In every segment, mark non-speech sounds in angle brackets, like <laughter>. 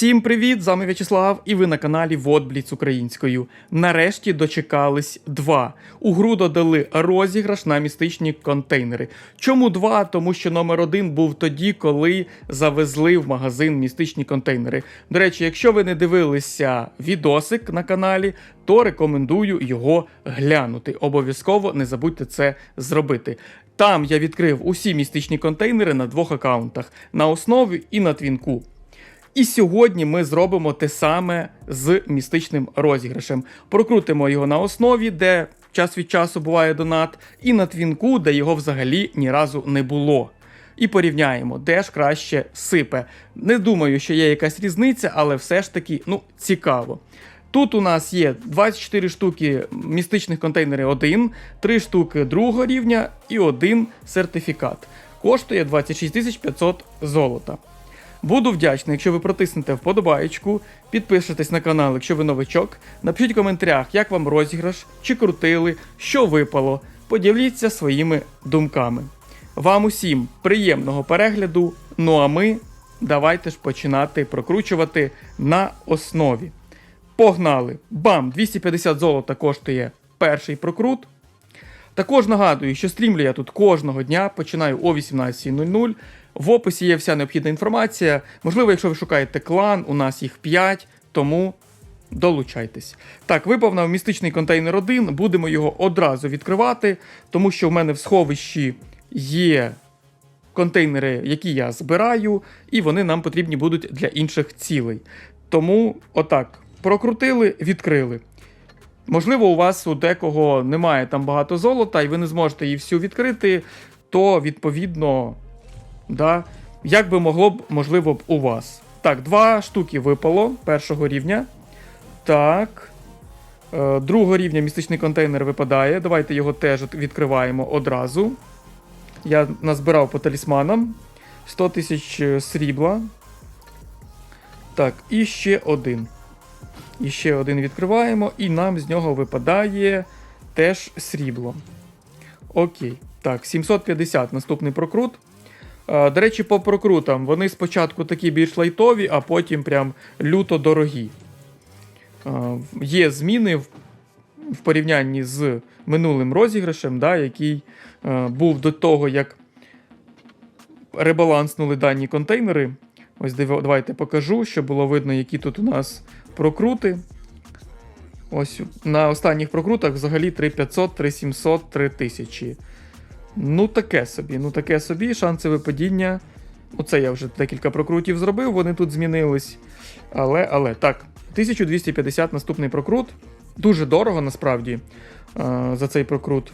Всім привіт! З вами В'ячеслав, і ви на каналі Водбліц українською. Нарешті дочекались два. У гру додали розіграш на містичні контейнери. Чому два? Тому що номер один був тоді, коли завезли в магазин містичні контейнери. До речі, якщо ви не дивилися відосик на каналі, то рекомендую його глянути. Обов'язково не забудьте це зробити. Там я відкрив усі містичні контейнери на двох аккаунтах на основі і на твінку. І сьогодні ми зробимо те саме з містичним розіграшем. Прокрутимо його на основі, де час від часу буває донат, і на твінку, де його взагалі ні разу не було. І порівняємо, де ж краще сипе. Не думаю, що є якась різниця, але все ж таки ну, цікаво. Тут у нас є 24 штуки містичних контейнерів 1, 3 штуки другого рівня і один сертифікат. Коштує 26 500 золота. Буду вдячний, якщо ви протиснете вподобаєчку, підпишетесь на канал, якщо ви новичок. Напишіть в коментарях, як вам розіграш, чи крутили, що випало. Поділіться своїми думками. Вам усім приємного перегляду. Ну а ми давайте ж починати прокручувати на основі. Погнали! Бам! 250 золота коштує перший прокрут. Також нагадую, що стрімлю я тут кожного дня, починаю о 18.00. В описі є вся необхідна інформація. Можливо, якщо ви шукаєте клан, у нас їх 5, тому долучайтесь. Так, випав нам містичний контейнер 1, будемо його одразу відкривати, тому що в мене в сховищі є контейнери, які я збираю, і вони нам потрібні будуть для інших цілей. Тому, отак, прокрутили, відкрили. Можливо, у вас у декого немає там багато золота, і ви не зможете її всю відкрити, то відповідно, да, як би могло б, можливо б у вас. Так, два штуки випало першого рівня. Так. Е, другого рівня містичний контейнер випадає. Давайте його теж відкриваємо одразу. Я назбирав по талісманам 100 тисяч е, срібла. Так, і ще один. І ще один відкриваємо, і нам з нього випадає теж срібло. Окей. Так, 750 наступний прокрут. А, До речі, по прокрутам вони спочатку такі більш лайтові, а потім прям люто дорогі. Є зміни в, порівнянні з минулим розіграшем, да, який був до того, як ребаланснули дані контейнери. Ось давайте покажу, щоб було видно, які тут у нас прокрути. Ось на останніх прокрутах взагалі 3500, 3700, 3000. Ну, таке собі, ну таке собі, шанси випадіння. Оце я вже декілька прокрутів зробив, вони тут змінились. Але, але, так, 1250 наступний прокрут. Дуже дорого насправді е, за цей прокрут.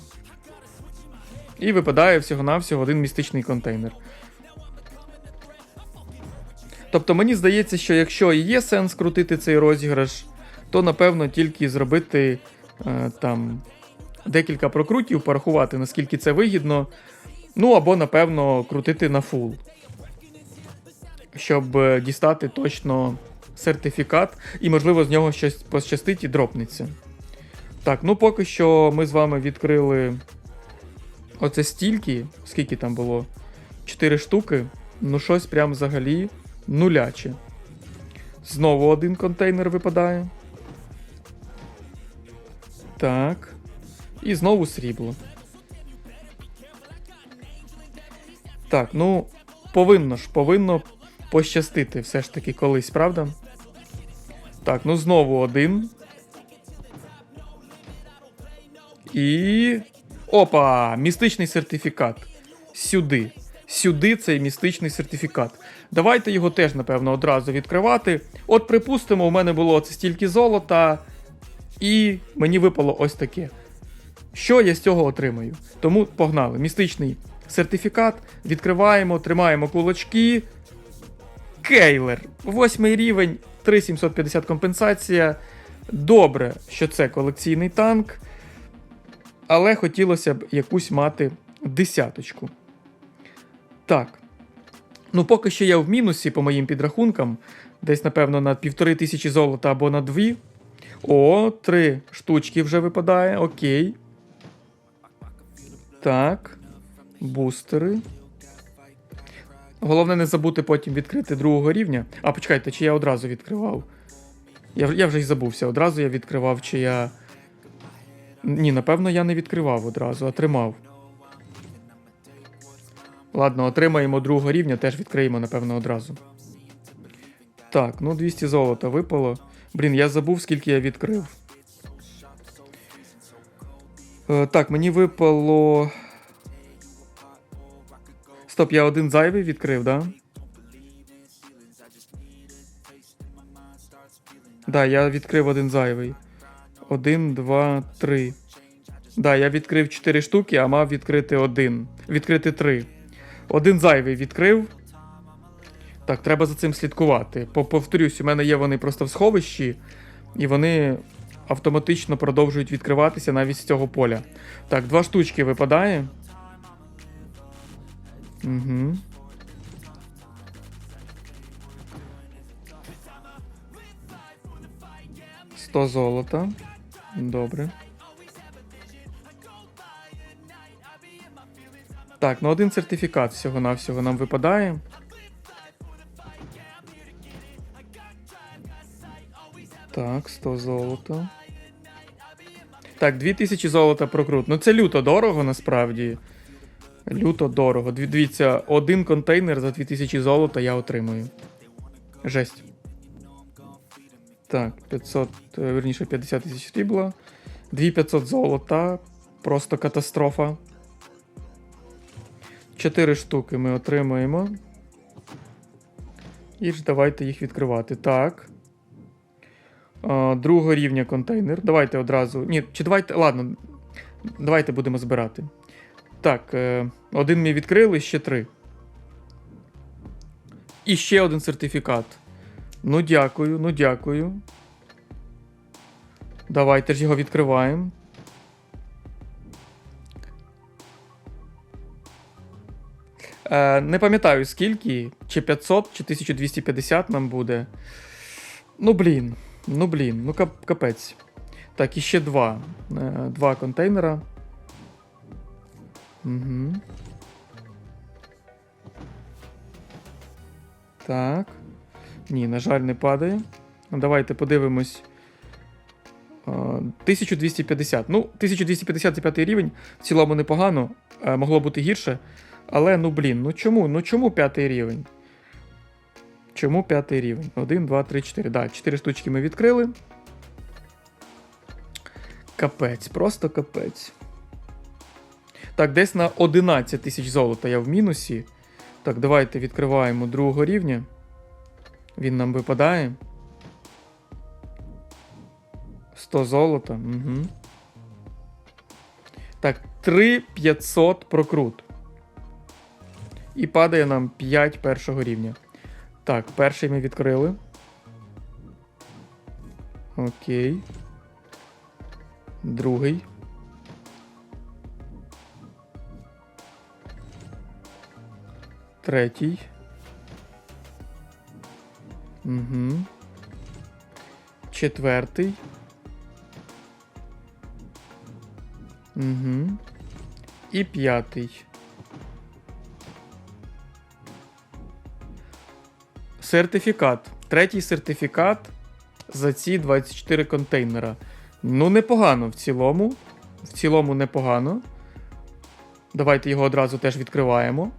І випадає всього-навсього один містичний контейнер. Тобто мені здається, що якщо є сенс крутити цей розіграш, то напевно тільки зробити е, там декілька прокрутів, порахувати, наскільки це вигідно. Ну або, напевно, крутити на фул. Щоб е, дістати точно сертифікат, і, можливо, з нього щось пощастить і дропнеться. Так, ну поки що ми з вами відкрили оце стільки, скільки там було? 4 штуки. Ну, щось прям взагалі нуляче. Знову один контейнер випадає. Так. І знову срібло. Так, ну, повинно ж, повинно пощастити все ж таки колись, правда? Так, ну знову один. І. Опа! Містичний сертифікат. Сюди. Сюди цей містичний сертифікат. Давайте його теж, напевно, одразу відкривати. От, припустимо, у мене було це стільки золота, і мені випало ось таке. Що я з цього отримаю? Тому погнали. Містичний сертифікат. Відкриваємо, тримаємо кулачки. Кейлер. Восьмий рівень, 3750 компенсація. Добре, що це колекційний танк. Але хотілося б якусь мати десяточку. Так. Ну, поки що я в мінусі по моїм підрахункам. Десь, напевно, на півтори тисячі золота або на дві. О, три штучки вже випадає. Окей. Так. Бустери. Головне не забути потім відкрити другого рівня. А почекайте, чи я одразу відкривав? Я, я вже й забувся. Одразу я відкривав, чи я. Ні, напевно, я не відкривав одразу, а тримав. Ладно, отримаємо другого рівня, теж відкриємо, напевно, одразу. Так, ну 200 золота випало. Блін, я забув, скільки я відкрив. Е, так, мені випало. Стоп, я один зайвий відкрив, да? Да, я відкрив один зайвий. Один, два, три. Да, я відкрив 4 штуки, а мав відкрити один. Відкрити три. Один зайвий відкрив. Так, треба за цим слідкувати. По- Повторюсь, у мене є вони просто в сховищі, і вони автоматично продовжують відкриватися навіть з цього поля. Так, два штучки випадає. Угу. Сто золота. Добре. Так, ну один сертифікат всього-навсього нам випадає. Так, 100 золота. Так, 2000 золота прокрут. Ну це люто дорого насправді. Люто дорого. Дивіться, один контейнер за 2000 золота я отримую. Жесть. Так, 500, е, верніше 50 тисяч срібла. 2500 золота. Просто катастрофа. 4 штуки ми отримаємо. І ж давайте їх відкривати. Так. Другого рівня контейнер. Давайте одразу. Ні, чи давайте. Ладно. Давайте будемо збирати. Так, е, один ми відкрили, ще три. І ще один сертифікат. Ну, дякую, ну дякую. Давайте ж його відкриваємо. Е, не пам'ятаю скільки, чи 500, чи 1250 нам буде. Ну, блін. Ну, блін, ну кап- капець. Так, і ще два. Е, два контейнера. Угу. Так. Ні, на жаль, не падає. Ну, Давайте подивимось. Е, 1250. Ну, 1250 це п'ятий рівень. В цілому непогано. Е, Могло бути гірше. Але ну блін, ну чому? Ну чому п'ятий рівень? Чому п'ятий рівень? 1, 2, 3, 4. Да, 4 штучки ми відкрили. Капець, просто капець. Так, десь на 11 тисяч золота я в мінусі. Так, давайте відкриваємо другого рівня. Він нам випадає. 100 золота. Угу. Так, 3500 прокрут. І падає нам 5 першого рівня. Так, перший ми відкрили. Окей. Другий. Третій. Угу. Четвертий. Угу. І п'ятий. Сертифікат. Третій сертифікат за ці 24 контейнера. Ну, непогано в цілому. В цілому непогано. Давайте його одразу теж відкриваємо.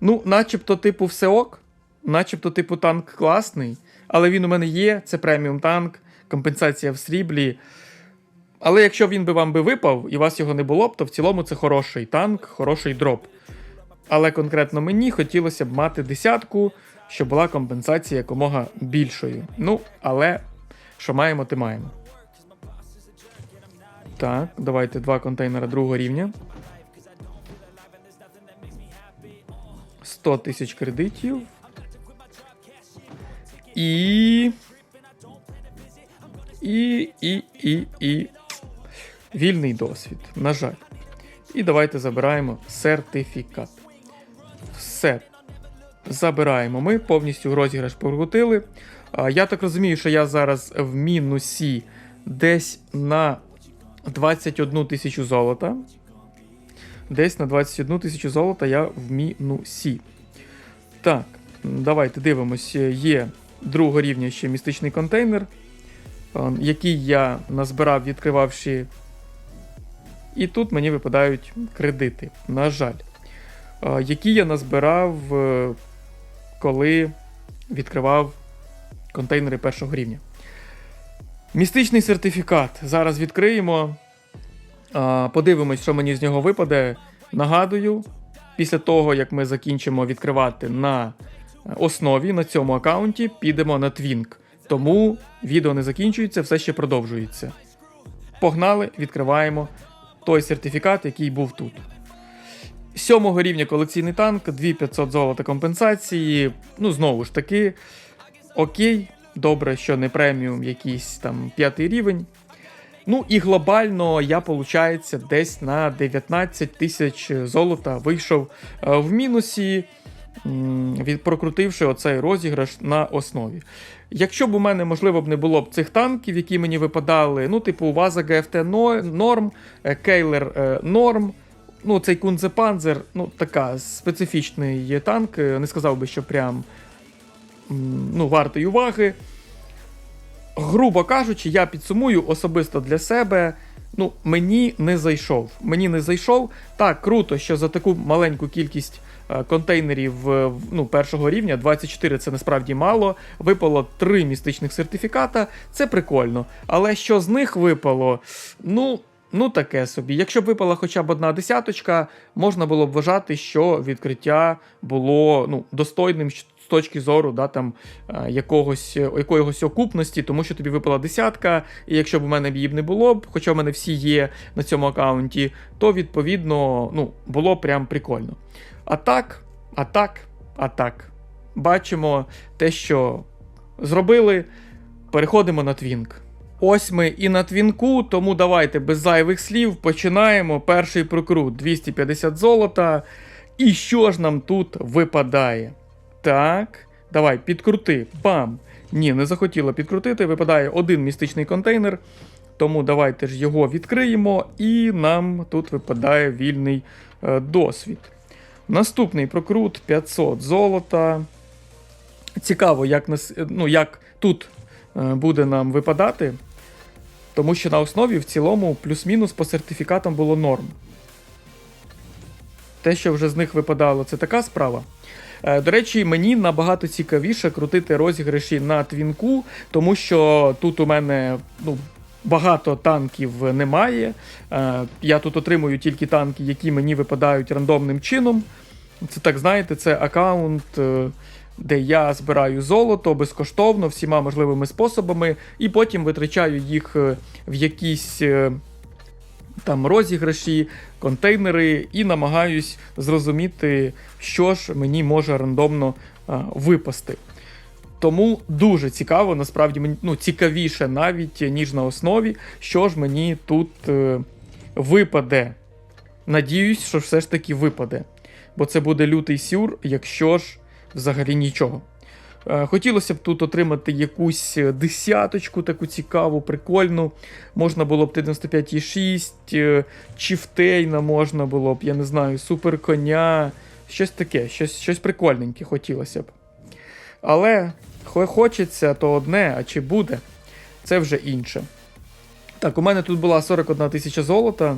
Ну, начебто, типу, все ок. Начебто, типу, танк класний. Але він у мене є, це преміум танк, компенсація в сріблі. Але якщо він би вам би випав і у вас його не було б, то в цілому це хороший танк, хороший дроп. Але конкретно мені хотілося б мати десятку, щоб була компенсація якомога більшою. Ну, але що маємо, ти маємо. Так, давайте два контейнера другого рівня. 100 тисяч кредитів. І. І. І. І. І. Вільний досвід. На жаль. І давайте забираємо сертифікат. Все. Забираємо ми, повністю розіграш прокрутили. Я так розумію, що я зараз в мінусі десь на 21 тисячу золота. десь на 21 тисячу золота я в мінусі. Так, давайте дивимось. Є другого рівня ще містичний контейнер, який я назбирав, відкривавши. І тут мені випадають кредити. На жаль. Е, Які я назбирав, е, коли відкривав контейнери першого рівня. Містичний сертифікат. Зараз відкриємо. Подивимось, що мені з нього випаде. Нагадую, після того, як ми закінчимо відкривати на основі на цьому аккаунті, підемо на Twink. Тому відео не закінчується, все ще продовжується. Погнали, відкриваємо той сертифікат, який був тут. Сьомого рівня колекційний танк, 2500 золота компенсації. Ну, знову ж таки, окей, добре, що не преміум, якийсь там п'ятий рівень. Ну і глобально я, виходить, десь на 19 тисяч золота вийшов е, в мінусі, прокрутивши оцей розіграш на основі. Якщо б у мене, можливо, б не було б цих танків, які мені випадали, ну, типу, Ваза ГФТ Но- норм, е, Кейлер е, норм. Ну, цей Кунзепанзер, ну, така специфічний танк. е, Не сказав би, що прям ну, вартий уваги. Грубо кажучи, я підсумую особисто для себе. Ну, мені не зайшов. Мені не зайшов. Так, круто, що за таку маленьку кількість е, контейнерів е, ну, першого рівня, 24 це насправді мало. Випало 3 містичних сертифіката. Це прикольно. Але що з них випало? Ну. Ну, таке собі. Якщо б випала хоча б одна десяточка, можна було б вважати, що відкриття було ну, достойним з точки зору да, там, е, якогось, якоїсь окупності, тому що тобі випала десятка, і якщо б у мене її б не було хоча в мене всі є на цьому аккаунті, то відповідно ну, було прям прикольно. А так, а так, а так. Бачимо те, що зробили. Переходимо на твінк. Ось ми і на твінку, тому давайте без зайвих слів починаємо. Перший прокрут 250 золота. І що ж нам тут випадає? Так, давай, підкрути. Бам! Ні, не захотіла підкрутити. Випадає один містичний контейнер. Тому давайте ж його відкриємо, і нам тут випадає вільний е, досвід. Наступний прокрут 500 золота. Цікаво, як, нас, ну, як тут е, буде нам випадати. Тому що на основі в цілому плюс-мінус по сертифікатам було норм. Те, що вже з них випадало, це така справа. Е, До речі, мені набагато цікавіше крутити розіграші на твінку, тому що тут у мене ну, багато танків немає. Е, Я тут отримую тільки танки, які мені випадають рандомним чином. Це так знаєте, це аккаунт, е, де я збираю золото безкоштовно всіма можливими способами, і потім витрачаю їх е, в якісь е, там розіграші, контейнери, і намагаюсь зрозуміти, що ж мені може рандомно е, випасти. Тому дуже цікаво, насправді мені ну, цікавіше навіть, ніж на основі, що ж мені тут е, випаде. Надіюсь, що все ж таки випаде. Бо це буде лютий сюр, якщо ж взагалі нічого. Е, Хотілося б тут отримати якусь десяточку, таку цікаву, прикольну. Можна було б Т-95,6, е, Чіфтейна можна було б, я не знаю, супер коня. Щось таке, щось, щось прикольненьке хотілося б. Але хочеться, то одне, а чи буде, це вже інше. Так, у мене тут була 41 тисяча золота.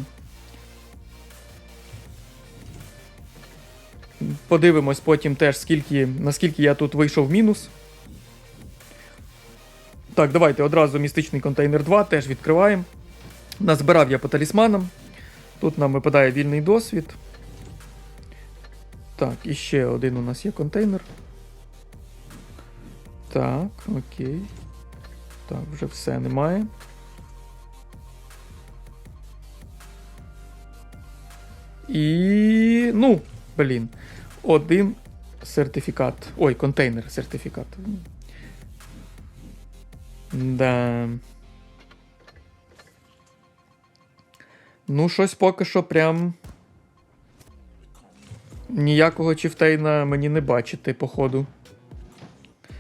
Подивимось потім теж, скільки, наскільки я тут вийшов в мінус. Так, давайте одразу містичний контейнер 2 теж відкриваємо. Назбирав я по талісманам. Тут нам випадає вільний досвід. Так, і ще один у нас є контейнер. Так, окей. Так, вже все немає. І. Ну, блін. Один сертифікат. Ой, контейнер сертифікат. Да. Ну, щось поки що прям. Ніякого чіфтейна мені не бачити, походу.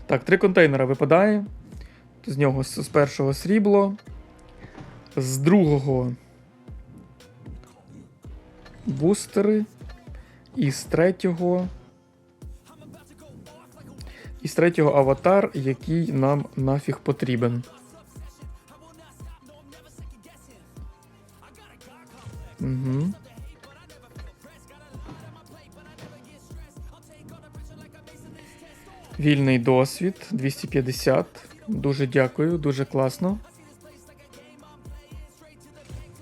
Так, три контейнера випадає. З нього з першого срібло. З другого. бустери. І з третього. І з третього аватар, який нам нафіг потрібен. Угу. Вільний досвід 250. Дуже дякую, дуже класно.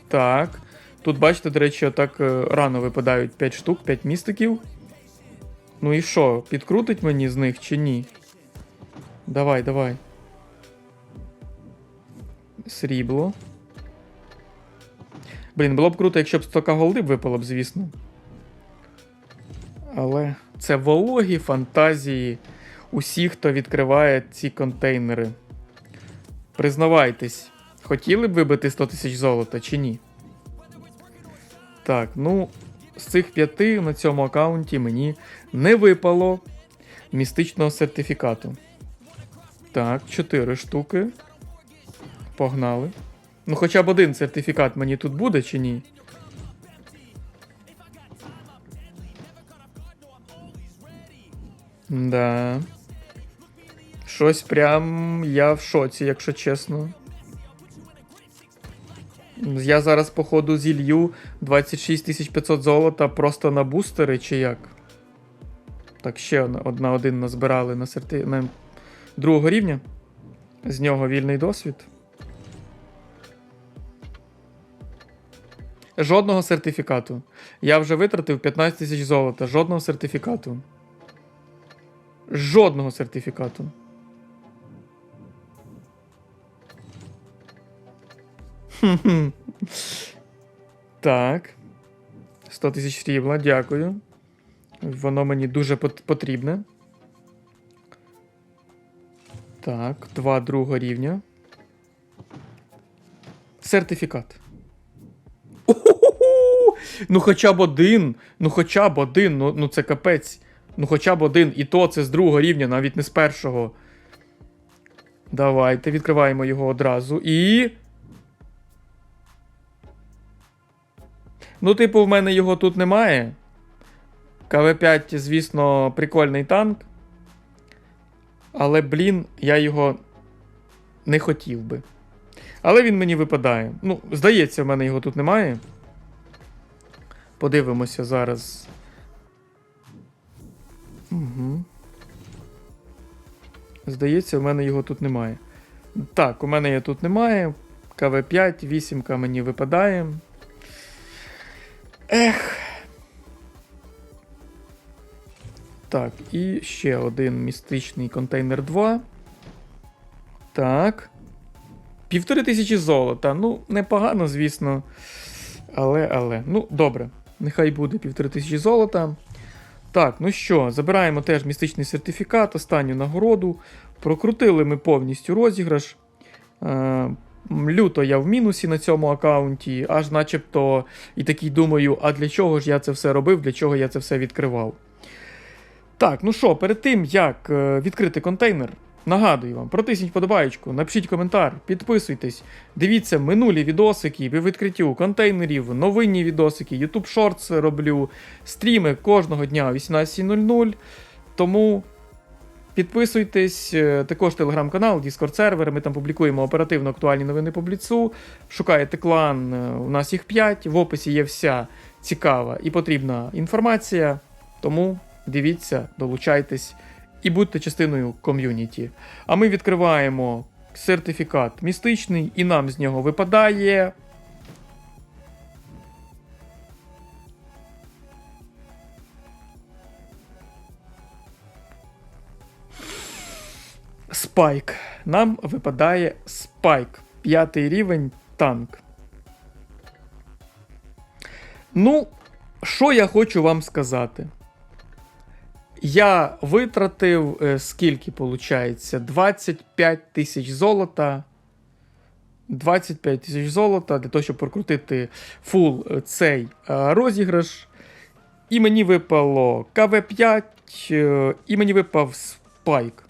Так. Тут, бачите, до речі, отак е, рано випадають 5 штук, 5 містиків. Ну і що, підкрутить мені з них чи ні? Давай, давай. Срібло. Блін, було б круто, якщо б 100 голди випало б, звісно. Але це вологі фантазії усіх, хто відкриває ці контейнери. Признавайтесь, хотіли б вибити 100 тисяч золота чи ні? Так, ну, з цих п'яти на цьому аккаунті мені не випало містичного сертифікату. Так, 4 штуки. Погнали. Ну, хоча б один сертифікат мені тут буде чи ні? Да. Щось прям я в шоці, якщо чесно. Я зараз, походу, зілью 26 500 золота просто на бустери, чи як? Так, ще одна один назбирали на серти... на другого рівня. З нього вільний досвід. Жодного сертифікату. Я вже витратив 15 тисяч золота. Жодного сертифікату. Жодного сертифікату. <laughs> Так. 100 тисяч срібла, дякую. Воно мені дуже потрібне. Так, два другого рівня. Сертифікат. Ну, хоча б один. Ну, хоча б один. Ну, ну це капець. Ну, хоча б один. І то це з другого рівня, навіть не з першого. Давайте відкриваємо його одразу. І. Ну, типу, в мене його тут немає. КВ5, звісно, прикольний танк. Але, блін, я його не хотів би. Але він мені випадає. Ну, здається, в мене його тут немає. Подивимося зараз. Угу. Здається, в мене його тут немає. Так, у мене його тут немає. КВ5, 8 мені випадає. Ех. Так, і ще один містичний контейнер 2. Так. Півтори тисячі золота. Ну, непогано, звісно. Але, але. Ну, добре. Нехай буде півтори тисячі золота. Так, ну що, забираємо теж містичний сертифікат, останню нагороду. Прокрутили ми повністю розіграш. Люто я в мінусі на цьому аккаунті, аж начебто і такий думаю, а для чого ж я це все робив, для чого я це все відкривав. Так, ну що, перед тим як е, відкрити контейнер, нагадую вам, протисніть подобаєчку, напишіть коментар, підписуйтесь, дивіться минулі відосики по відкриттю контейнерів, новинні відосики, YouTube Shorts роблю, стріми кожного дня о 18.00. Тому підписуйтесь, е, також телеграм-канал, Discord сервер. Ми там публікуємо оперативно актуальні новини по бліцу. Шукаєте клан, е, у нас їх 5. В описі є вся цікава і потрібна інформація. Тому дивіться, долучайтесь і будьте частиною ком'юніті. А ми відкриваємо сертифікат містичний, і нам з нього випадає. Спайк. Нам випадає спайк. П'ятий рівень танк. Ну, що я хочу вам сказати? Я витратив е, скільки виходить? 25 тисяч золота. 25 тисяч золота для того, щоб прокрутити фул е, цей е, розіграш. І мені випало КВ5, е, і мені випав спайк.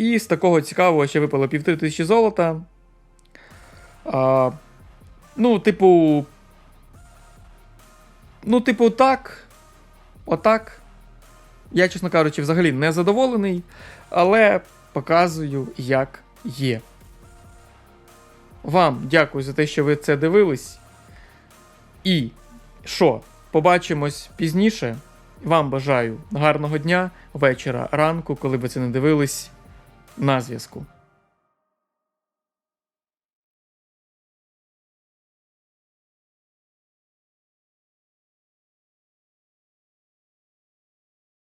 І з такого цікавого ще випало півтори тисячі золота. А, ну, типу. Ну, типу, так. Отак. Я, чесно кажучи, взагалі не задоволений, але показую, як є. Вам дякую за те, що ви це дивились. І що? Побачимось пізніше. Вам бажаю гарного дня, вечора, ранку, коли ви це не дивились. На зв'язку.